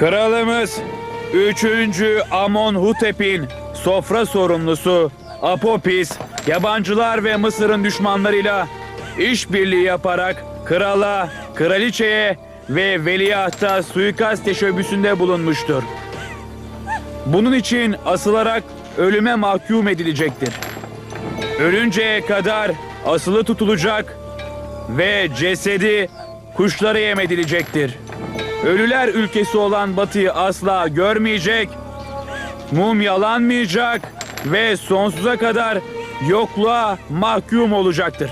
Kralımız 3. Amonhotep'in sofra sorumlusu Apopis, yabancılar ve Mısır'ın düşmanlarıyla işbirliği yaparak krala, kraliçeye ve veliahta suikast teşebbüsünde bulunmuştur. Bunun için asılarak ölüme mahkum edilecektir. Ölünceye kadar asılı tutulacak ve cesedi kuşlara yem edilecektir. Ölüler ülkesi olan Batı'yı asla görmeyecek, mum yalanmayacak ve sonsuza kadar yokluğa mahkum olacaktır.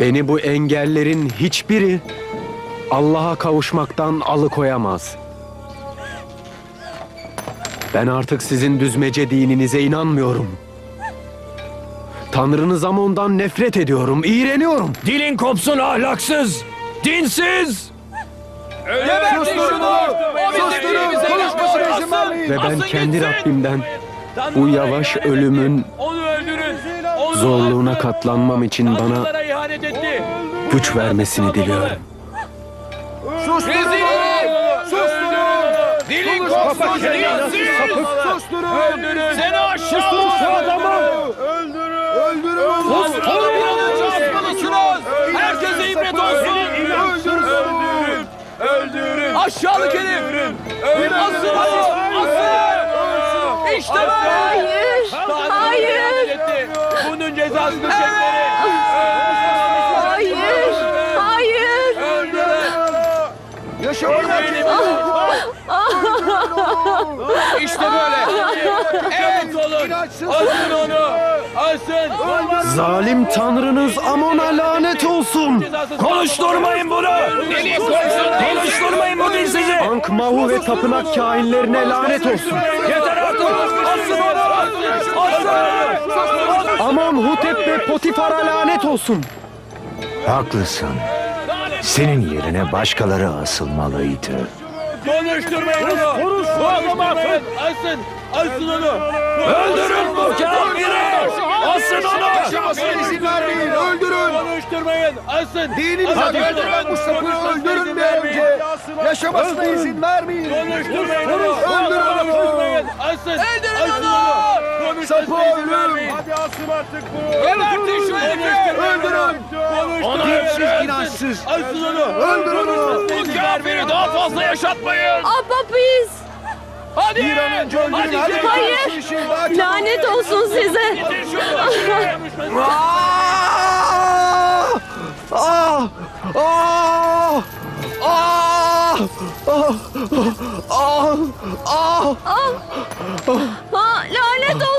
Beni bu engellerin hiçbiri Allah'a kavuşmaktan alıkoyamaz. Ben artık sizin düzmece dininize inanmıyorum. Tanrınız Amon'dan nefret ediyorum, iğreniyorum. Dilin kopsun ahlaksız, dinsiz. Ve ben kendi Rabbimden bu yavaş ölümün zorluğuna katlanmam için bana Tanrılara ihanet etti. güç vermesini diliyorum. Rezil! Susturun! Dilin. Öldürün! Seni aşağılık! Asmalısınız! Aşağılık herif! Asın! Asın! İşte böyle! Hayır, hayır. Bunun cezasını çekmeli! Hayır, hayır. Öldürün! İşte böyle! Evet olun! Asın onu! Asın! Zalim Tanrınız Amon'a lanet olsun. Konuşturmayın bunu! Konuşturmayın bu dinsizi! Ankh Mahu ve tapınak kainlerine lanet olsun. Yeter artık! Asın onu! Asın! Amon, Hutep ve Potifar'a lanet olsun. Haklısın. Senin yerine başkaları asılmalıydı. Konuşturmayın onu! Konuşturmayın! Asın! Asın onu! Öldürün bu kafiri! Asın onu! Yaşamasına izin vermeyin, öldürün. Konuşturmayın! Asın! Asın bu sapığı Konuşmasına öldürün bir önce. Yaşamasına izin vermeyin. Konuşturmayın onu! Öldürün onu. Asın! İzin ölüm. Hadi asın artık bu. Gebertin şu herifi! Öldürün. Konuşturmayın! Dinsiz, inançsız. Asın onu! Öldürün onu. Bu kafiri daha fazla yaşatmayın! Apapis. Hadi! Bir an önce öldürün. Hadi! Hadi. Hayır. Lanet olsun size. Şunu! Konuşmasın! Ah! Ah! Ah! Ah! Ah! Ah! Ha, lanet olsun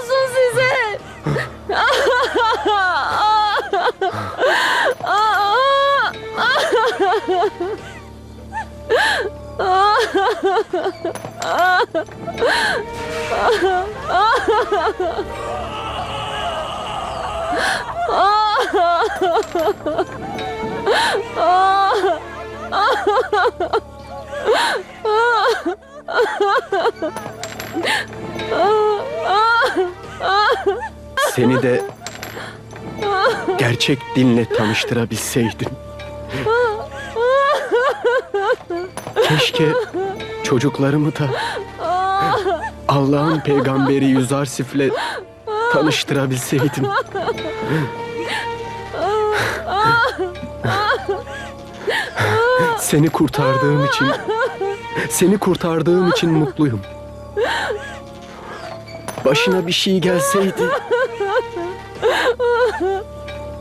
Seni de gerçek dinle tanıştırabilseydim. Keşke çocuklarımı da Allah'ın peygamberi Yüzarsif'le tanıştırabilseydim. Seni kurtardığım için seni kurtardığım için mutluyum. Başına bir şey gelseydi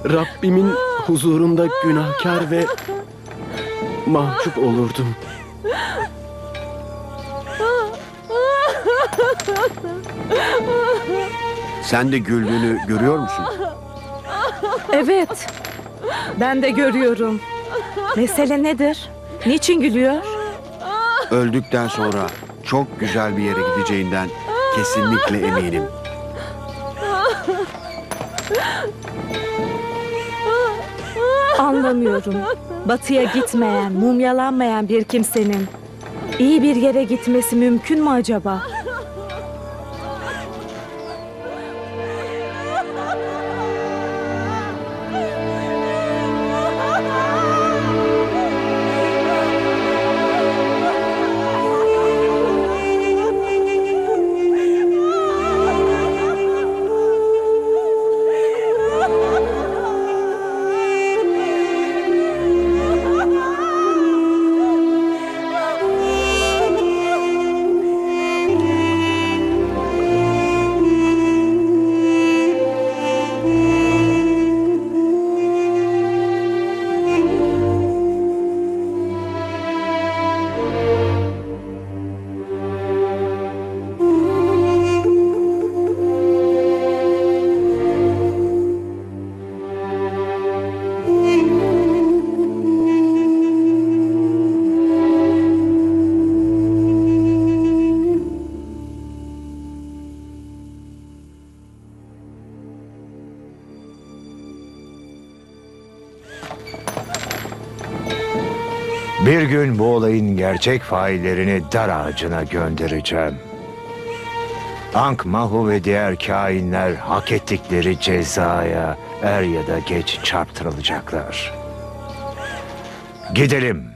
Rabbimin huzurunda günahkar ve mahcup olurdum. Sen de güldüğünü görüyor musun? Evet. Ben de görüyorum. Mesele nedir? Niçin gülüyor? Öldükten sonra çok güzel bir yere gideceğinden kesinlikle eminim. Anlamıyorum. Batıya gitmeyen, mumyalanmayan bir kimsenin iyi bir yere gitmesi mümkün mü acaba? Bir gün bu olayın gerçek faillerini dar ağacına göndereceğim. Ankh Mahu ve diğer kainler hak ettikleri cezaya er ya da geç çarptırılacaklar. Gidelim.